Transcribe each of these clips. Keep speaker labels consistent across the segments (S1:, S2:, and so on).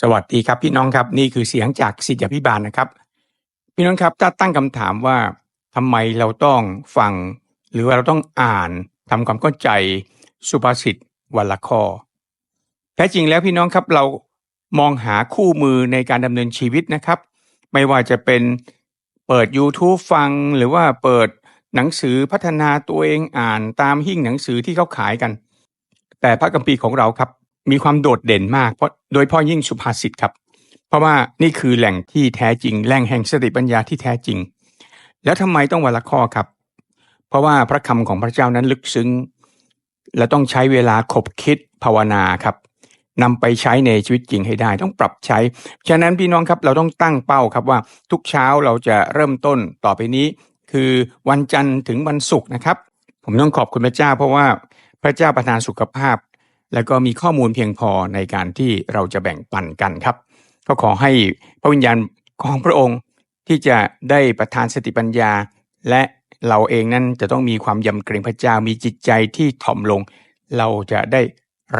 S1: สวัสดีครับพี่น้องครับนี่คือเสียงจากสิทธิพิบาลนะครับ พี่น้องครับถ้าตั้งคำถามว่าทำไมเราต้องฟัง หรือว่าเราต้องอ่านทำความเข้าใจสุภาษิตวันละข้อแท้จริงแล้วพี่น้องครับเรามองหาคู่มือในการดำเนินชีวิตนะครับ ไม่ว่าจะเป็นเปิด YouTube ฟังหรือว่าเปิดหนังสือพัฒนาตัวเองอ่านตามหิ้งหนังสือที่เขาขายกัน แต่พระคัมภีร์ของเราครับ มีความโดดเด่นมากเพราะโดยพ่อยิ่งสุภาษิตครับ เพราะว่านี่คือแหล่งที่แท้จริง แหล่งแห่งสติปัญญาที่แท้จริง แล้วทำไมต้องวันละข้อครับ เพราะว่าพระคำของพระเจ้านั้นลึกซึ้ง และต้องใช้เวลาขบคิดภาวนาครับนำไปใช้ในชีวิตจริงให้ได้ต้องปรับใช้ ฉะนั้นพี่น้องครับเราต้องตั้งเป้าครับว่าทุกเช้าเราจะเริ่มต้นต่อไปนี้ คือวันจันทร์ถึงวันศุกร์นะครับ ผมต้องขอบคุณพระเจ้า เพราะว่าพระเจ้าประทานสุขภาพ แล้วก็มีข้อมูลเพียงพอในการที่เราจะแบ่งปันกันครับ ก็ขอให้พระวิญญาณของพระองค์ที่จะได้ประทานสติปัญญา และเราเองนั้นจะต้องมีความยำเกรงพระเจ้ามีจิตใจที่ถ่อมลง เราจะได้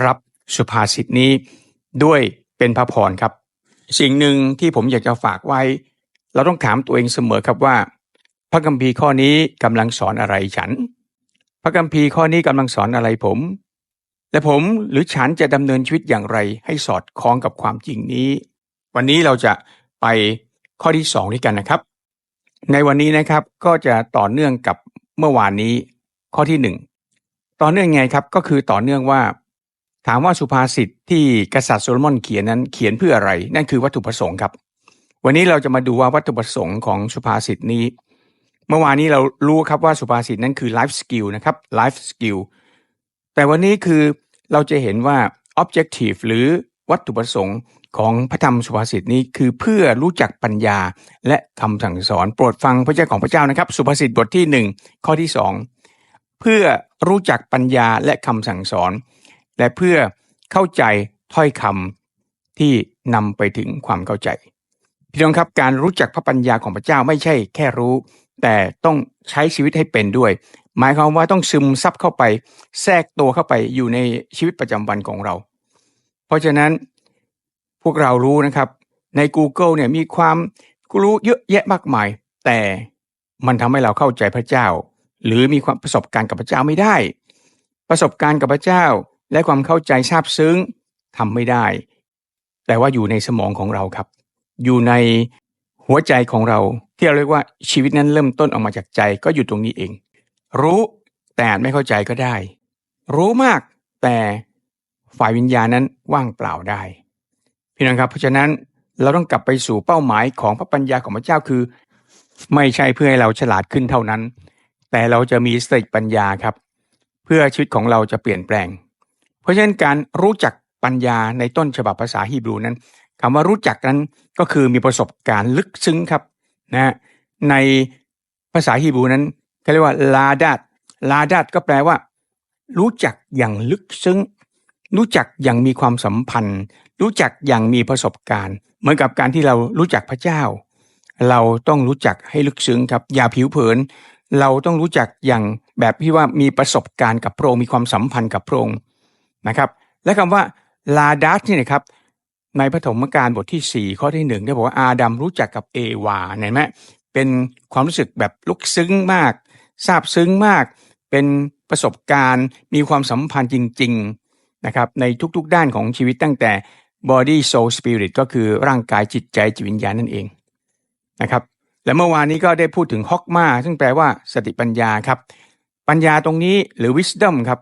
S1: รับสุภาษิตนี้ด้วยเป็นพระพรครับ สิ่งหนึ่งที่ผมอยากจะฝากไว้ เราต้องถามตัวเองเสมอครับว่า พระคัมภีร์ข้อนี้กำลังสอนอะไรฉัน พระคัมภีร์ข้อนี้กำลังสอนอะไรผม และผมหรือฉันจะดำเนินชีวิตอย่างไรให้สอดคล้องกับความจริงนี้ วันนี้เราจะไปข้อที่สองด้วยกันนะครับ ในวันนี้นะครับก็จะต่อเนื่องกับเมื่อวานนี้ ข้อที่หนึ่งต่อเนื่องไงครับก็คือต่อเนื่องว่า ถามว่าสุภาษิตที่กษัตริย์โซโลมอนเขียนนั้นเขียนเพื่ออะไร นั่นคือวัตถุประสงค์ครับ วันนี้เราจะมาดูว่าวัตถุประสงค์ของสุภาษิตนี้ เมื่อวานนี้เรารู้ครับว่าสุภาษิตนั้นคือไลฟ์สกิลนะครับไลฟ์สกิล แต่วันนี้คือเราจะเห็นว่า objective หรือวัตถุประสงค์ของพระธรรมสุภาษิตนี้คือเพื่อรู้จักปัญญาและคำสั่งสอน โปรดฟังพระเจ้าของพระเจ้านะครับ สุภาษิตบทที่หนึ่งข้อที่สองเพื่อรู้จักปัญญาและคำสั่งสอน และเพื่อเข้าใจถ้อยคำที่นำไปถึงความเข้าใจพี่น้องครับการรู้จักพระปัญญาของพระเจ้าไม่ใช่แค่รู้ แต่ต้องใช้ชีวิตให้เป็นด้วย หมายความว่าต้องซึมซับเข้าไป แทรกตัวเข้าไปอยู่ในชีวิตประจำวันของเรา เพราะฉะนั้นพวกเรารู้นะครับใน Google เนี่ยมีความรู้เยอะแยะมากมาย แต่มันทำให้เราเข้าใจพระเจ้า หรือมีความประสบการณ์กับพระเจ้าไม่ได้ ประสบการณ์กับพระเจ้าและความเข้าใจซาบซึ้งทำไม่ได้ แต่ว่าอยู่ในสมองของเราครับ อยู่ในหัวใจของเราที่เราเรียกว่าชีวิตนั้นเริ่มต้นออกมาจากใจก็อยู่ตรงนี้เอง รู้แต่ไม่เข้าใจก็ได้ รู้มากแต่ฝ่ายวิญญาณนั้นว่างเปล่าได้ พี่น้องครับเพราะฉะนั้นเราต้องกลับไปสู่เป้าหมายของพระปัญญาของพระเจ้าคือ ไม่ใช่เพื่อให้เราฉลาดขึ้นเท่านั้น แต่เราจะมีสติปัญญาครับ เพื่อชีวิตของเราจะเปลี่ยนแปลง เพราะฉะนั้นการรู้จักปัญญาในต้นฉบับภาษาฮีบรูนั้นคำว่ารู้จักนั้นก็คือมีประสบการณ์ลึกซึ้งครับนะในภาษาฮีบรูนั้น เขาเรียกว่าลาดัดลาดัดก็แปลว่า รู้จักอย่างลึกซึ้ง รู้จักอย่างมีความสัมพันธ์ รู้จักอย่างมีประสบการณ์ เหมือนกับการที่เรารู้จักพระเจ้า เราต้องรู้จักให้ลึกซึ้งครับ อย่าผิวเผิน เราต้องรู้จักอย่างแบบที่ว่ามีประสบการณ์กับพระองค์มีความสัมพันธ์กับพระองค์นะครับ และคำว่าลาดัสนี่นะครับในพระธรรมกาลบทที่ 4 ข้อที่หนึ่งได้บอกว่าอาดัมรู้จักกับเอวาเห็นไหมเป็นความรู้สึกแบบลึกซึ้งมาก ซาบซึ้งมากเป็นประสบการณ์มีความสัมพันธ์จริง ๆนะครับในทุกๆด้านของชีวิตตั้งแต่ body soul spirit ก็คือร่างกายจิตใจจิตวิญญาณนั่นเองนะครับและเมื่อวานนี้ก็ได้พูดถึงฮอกมาซึ่งแปลว่าสติปัญญาครับ ปัญญาตรงนี้หรือ wisdom ครับ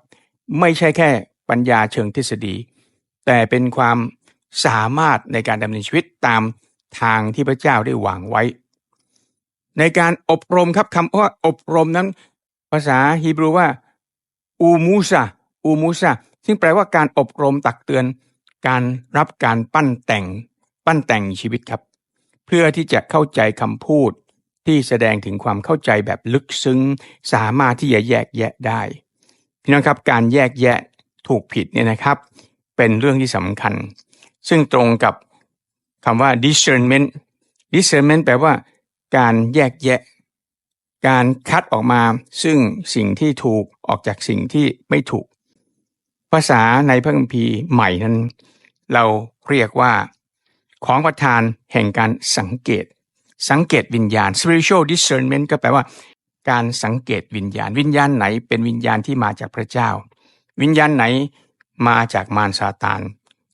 S1: ไม่ใช่แค่ปัญญาเชิงทฤษฎี แต่เป็นความสามารถในการดำเนินชีวิตตามทางที่พระเจ้าได้วางไว้ ในการอบรมครับคำว่าอบรมนั้น ภาษาฮีบรูว่าอูมูซาอูมูซาซึ่งแปลว่าการอบรมตักเตือน การรับการปั้นแต่ง ปั้นแต่งชีวิตครับ เพื่อที่จะเข้าใจคำพูดที่แสดงถึงความเข้าใจแบบลึกซึ้ง สามารถที่จะแยกแยะได้พี่น้องครับการแยกแยะถูกผิดเนี่ยนะครับ เป็นเรื่องที่สำคัญ ซึ่งตรงกับคำว่า discernment discernment แปลว่า การแยกแยะ การคัดออกมาซึ่งสิ่งที่ถูกออกจากสิ่งที่ไม่ถูก ภาษาในพระคัมภีร์ใหม่นั้น เราเรียกว่า ของประธานแห่งการสังเกต สังเกตวิญญาณ spiritual discernment ก็แปลว่า การสังเกตวิญญาณ วิญญาณไหนเป็นวิญญาณที่มาจากพระเจ้า วิญญาณไหนมาจากมารซาตาน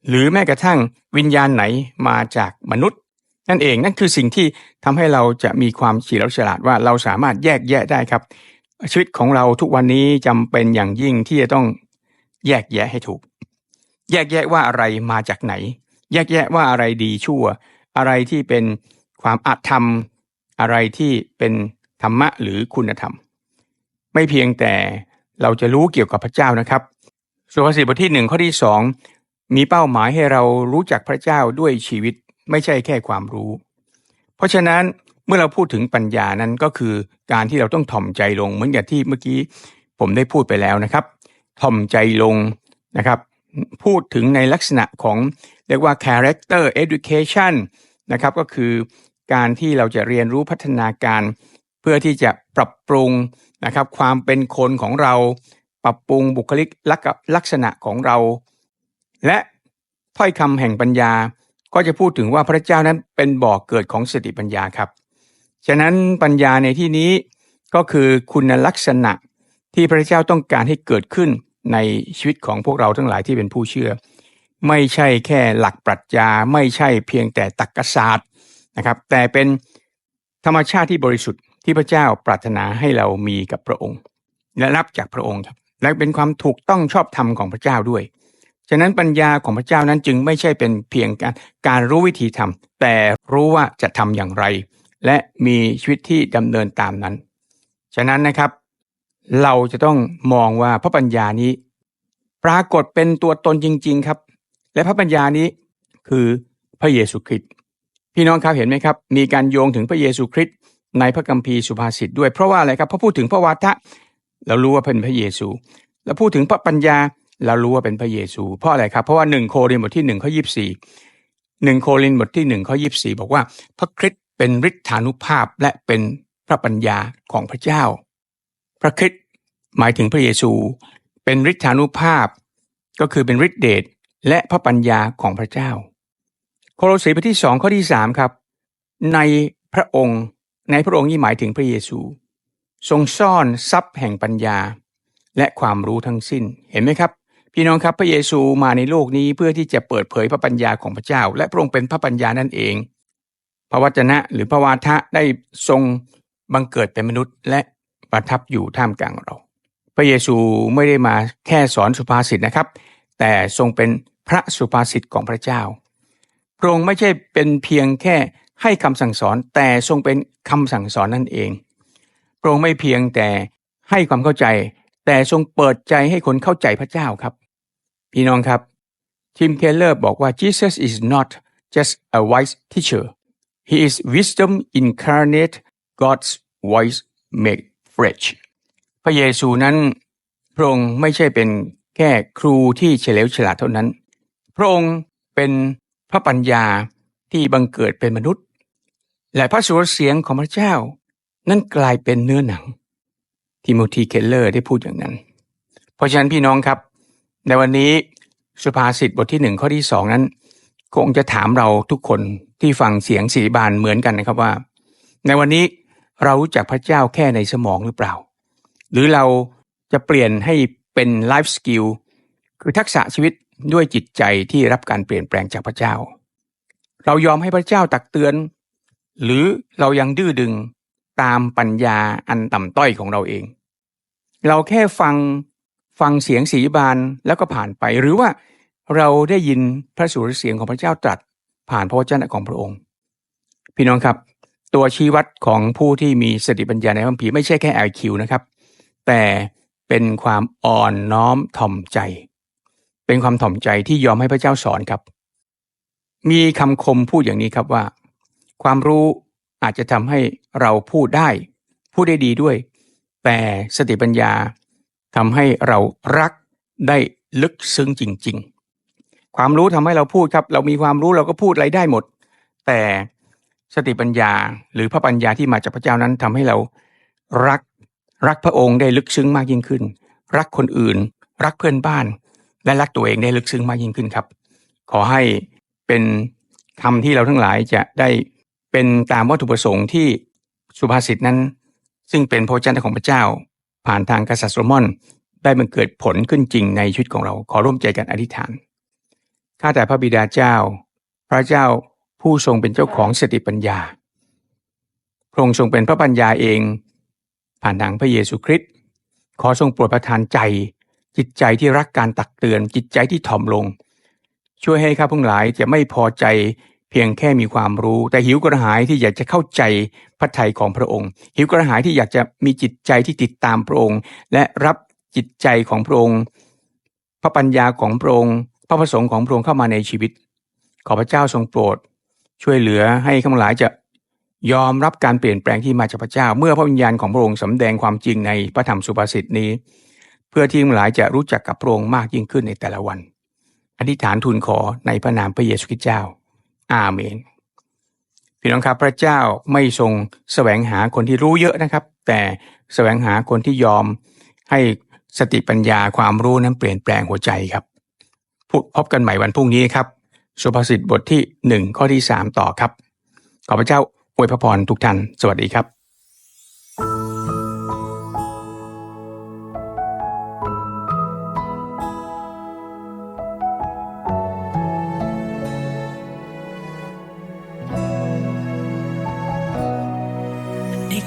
S1: หรือแม้กระทั่งวิญญาณไหนมาจากมนุษย์ นั่นเองนั่นคือสิ่งที่ทำให้เราจะมีความเฉลียวฉลาดว่าเราสามารถแยกแยะได้ครับ ชีวิตของเราทุกวันนี้จำเป็นอย่างยิ่งที่จะต้องแยกแยะให้ถูก แยกแยะว่าอะไรมาจากไหน แยกแยะว่าอะไรดีชั่ว อะไรที่เป็นความอาธรรม อะไรที่เป็นธรรมะหรือคุณธรรม ไม่เพียงแต่เราจะรู้เกี่ยวกับพระเจ้านะครับสุภาษิตบทที่หนึ่งข้อที่สองมีเป้าหมายให้เรารู้จักพระเจ้าด้วยชีวิต ไม่ใช่แค่ความรู้ เพราะฉะนั้นเมื่อเราพูดถึงปัญญานั้นก็คือการที่เราต้องถ่อมใจลงเหมือนกับที่เมื่อกี้ผมได้พูดไปแล้วนะครับ ถ่อมใจลงนะครับ พูดถึงในลักษณะของเรียกว่า character education นะครับก็คือการที่เราจะเรียนรู้พัฒนาการเพื่อที่จะปรับปรุงนะครับ ความเป็นคนของเราปรับปรุงบุคลิกลักษณะของเรา และถ้อยคำแห่งปัญญา ก็จะพูดถึงว่าพระเจ้านั้นเป็นบ่อกเกิดของสติปัญญาครับ ฉะนั้นปัญญาในที่นี้ก็คือคุณลักษณะที่พระเจ้าต้องการให้เกิดขึ้นในชีวิตของพวกเราทั้งหลายที่เป็นผู้เชื่อ ไม่ใช่แค่หลักปรัชญาไม่ใช่เพียงแต่ตรรกศาสตร์นะครับ แต่เป็นธรรมชาติที่บริสุทธิ์ที่พระเจ้าปรารถนาให้เรามีกับพระองค์ และรับจากพระองค์ครับและเป็นความถูกต้องชอบธรรมของพระเจ้าด้วย ฉะนั้นปัญญาของพระเจ้านั้นจึงไม่ใช่เป็นเพียงการการรู้วิธีทำแต่รู้ว่าจะทำอย่างไร และมีชีวิตที่ดำเนินตามนั้น ฉะนั้นนะครับ เราจะต้องมองว่าพระปัญญานี้ ปรากฏเป็นตัวตนจริง ๆครับ และพระปัญญานี้คือพระเยซูคริสต์พี่น้องครับเห็นไหมครับ มีการโยงถึงพระเยซูคริสต์ในพระคัมภีร์สุภาษิตด้วยเพราะว่าอะไรครับพอพูดถึงพระวาทะเรารู้ว่าเป็นพระเยซู แล้วพูดถึงพระปัญญา เรารู้ว่าเป็นพระเยซูเพราะอะไรครับ เพราะว่าหนึ่งโครินธ์บทที่หนึ่งข้อยี่สี่หนึ่งโครินธ์บทที่หนึ่งข้อยี่สี่บอกว่า พระคริสต์เป็นฤทธานุภาพและเป็นพระปัญญาของพระเจ้า พระคริสต์หมายถึงพระเยซู เป็นฤทธานุภาพ ก็คือเป็นฤทธิเดชและพระปัญญาของพระเจ้า โคโลสีบทที่สองข้อที่สามครับ ในพระองค์ในพระองค์นี้หมายถึงพระเยซู ทรงซ่อนทรัพย์แห่งปัญญาและความรู้ทั้งสิ้นเห็นไหมครับ พี่น้องครับพระเยซูมาในโลกนี้เพื่อที่จะเปิดเผยพระปัญญาของพระเจ้า และพระองค์เป็นพระปัญญานั่นเอง พระวจนะหรือพระวาทะได้ทรงบังเกิดเป็นมนุษย์ และประทับอยู่ท่ามกลางเรา พระเยซูไม่ได้มาแค่สอนสุภาษิตนะครับ แต่ทรงเป็นพระสุภาษิตของพระเจ้า พระองค์ไม่ใช่เป็นเพียงแค่ให้คำสั่งสอนแต่ทรงเป็นคำสั่งสอนนั่นเอง พระองค์ไม่เพียงแต่ให้ความเข้าใจ แต่ทรงเปิดใจให้คนเข้าใจพระเจ้าครับ พี่น้องครับทิมเคลเลอร์บอกว่า Jesus is not just a wise teacher he is wisdom incarnate God's voice made flesh พระเยซูนั้นพระองค์ไม่ใช่เป็นแค่ครูที่เฉลียวฉลาดเท่านั้น พระองค์เป็นพระปัญญาที่บังเกิดเป็นมนุษย์ และพระสุรเสียงของพระเจ้า นั้นกลายเป็นเนื้อหนังทิโมธีเคลเลอร์ได้พูดอย่างนั้น เพราะฉะนั้นพี่น้องครับ ในวันนี้สุภาษิตบทที่หนึ่งข้อที่สองนั้น คงจะถามเราทุกคนที่ฟังเสียงสีบานเหมือนกันนะครับว่า ในวันนี้เรารู้จักพระเจ้าแค่ในสมองหรือเปล่า หรือเราจะเปลี่ยนให้เป็นไลฟ์สกิลคือทักษะชีวิตด้วยจิตใจที่รับการเปลี่ยนแปลงจากพระเจ้า เรายอมให้พระเจ้าตักเตือน หรือเรายังดื้อดึงตามปัญญาอันต่ำต้อยของเราเอง เราแค่ฟัง ฟังเสียงสีบานแล้วก็ผ่านไป หรือว่าเราได้ยินพระสุรเสียงของพระเจ้าตรัส ผ่านพระวจนะของพระองค์ พี่น้องครับ ตัวชี้วัดของผู้ที่มีสติปัญญาในพระคัมภีไม่ใช่แค่ IQ นะครับ แต่เป็นความอ่อนน้อมถ่อมใจ เป็นความถ่อมใจที่ยอมให้พระเจ้าสอนครับ มีคำคมพูดอย่างนี้ครับว่า ความรู้อาจจะทำให้เราพูดได้ พูดได้ดีด้วย แต่สติปัญญา ทำให้เรารักได้ลึกซึ้งจริง ๆ ความรู้ทำให้เราพูดครับ เรามีความรู้เราก็พูดอะไรได้หมด แต่สติปัญญาหรือพระปัญญาที่มาจากพระเจ้านั้นทำให้เรารักรักพระองค์ได้ลึกซึ้งมากยิ่งขึ้น รักคนอื่น รักเพื่อนบ้าน และรักตัวเองได้ลึกซึ้งมากยิ่งขึ้นครับ ขอให้เป็นทำที่เราทั้งหลายจะได้เป็นตามวัตถุประสงค์ที่สุภาษิตนั้น ซึ่งเป็นพระวจนะของพระเจ้า ผ่านทางกษัตริย์โซโลมอนได้บังเกิดผลขึ้นจริงในชีวิตของเราขอร่วมใจกันอธิษฐานข้าแต่พระบิดาเจ้า พระเจ้าผู้ทรงเป็นเจ้าของสติปัญญา พระองค์ทรงเป็นพระปัญญาเอง ผ่านทางพระเยซูคริสต์ขอทรงโปรดประทานใจ จิตใจที่รักการตักเตือนจิตใจที่ถ่อมลง ช่วยให้ข้าพงหลายจะไม่พอใจ เพียงแค่มีความรู้ แต่หิวกระหายที่อยากจะเข้าใจพระทัยของพระองค์ หิวกระหายที่อยากจะมีจิตใจที่ติดตามพระองค์ และรับจิตใจของพระองค์ พระปัญญาของพระองค์ พระประสงค์ของพระองค์เข้ามาในชีวิต ขอพระเจ้าทรงโปรด ช่วยเหลือให้ข้าพหลายจะยอมรับการเปลี่ยนแปลงที่มาจากพระเจ้า เมื่อพระวิญญาณของพระองค์สำแดงความจริงในพระธรรมสุภาษิตนี้ เพื่อที่ข้าพหลายจะรู้จักกับพระองค์มากยิ่งขึ้นในแต่ละวัน อธิษฐานทูลขอในพระนามพระเยซูคริสต์เจ้า อาเมนพี่น้องครับพระเจ้าไม่ทรงแสวงหาคนที่รู้เยอะนะครับ แต่แสวงหาคนที่ยอมให้สติปัญญาความรู้นั้นเปลี่ยนแปลงหัวใจครับพบกันใหม่วันพรุ่งนี้ครับสุภาษิตบทที่หนึ่งข้อที่สามต่อครับ ขอพระเจ้าอวยพระพรทุกท่าน สวัสดีครับ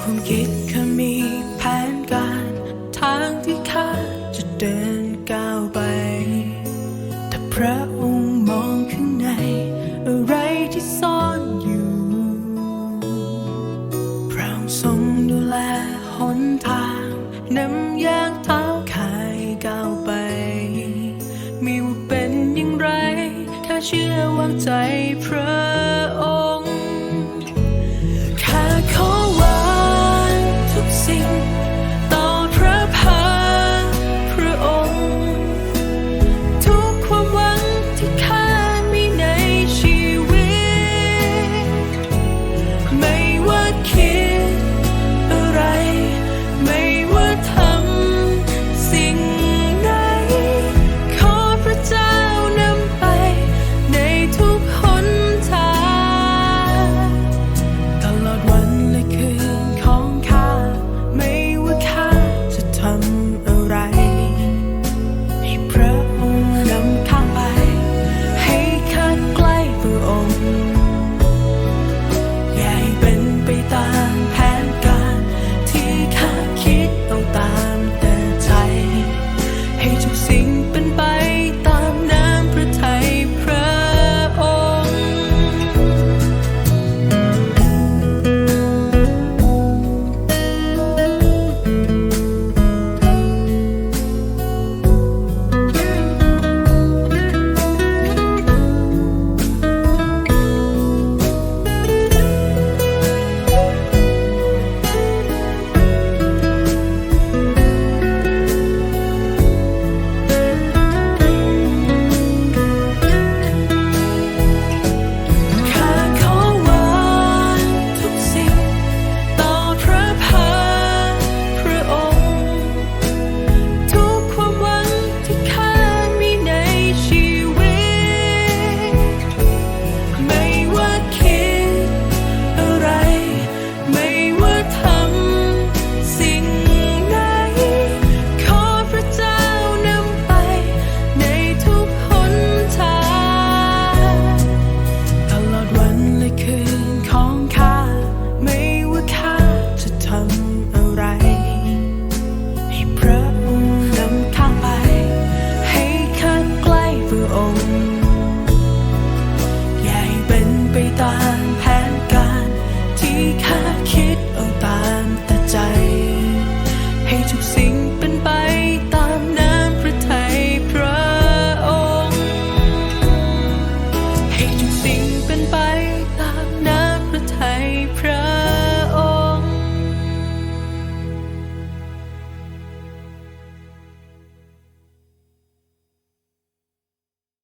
S2: ความคิดเคยมีแผนการ ทางที่ข้าจะเดินก้าวไป แต่พระองค์มองข้างใน อะไรที่ซ่อนอยู่พระองค์ทรงดูแลหนทางนำยางเท้าขายก้าวไป มีว่าเป็นอย่างไร ข้าเชื่อวางใจพระ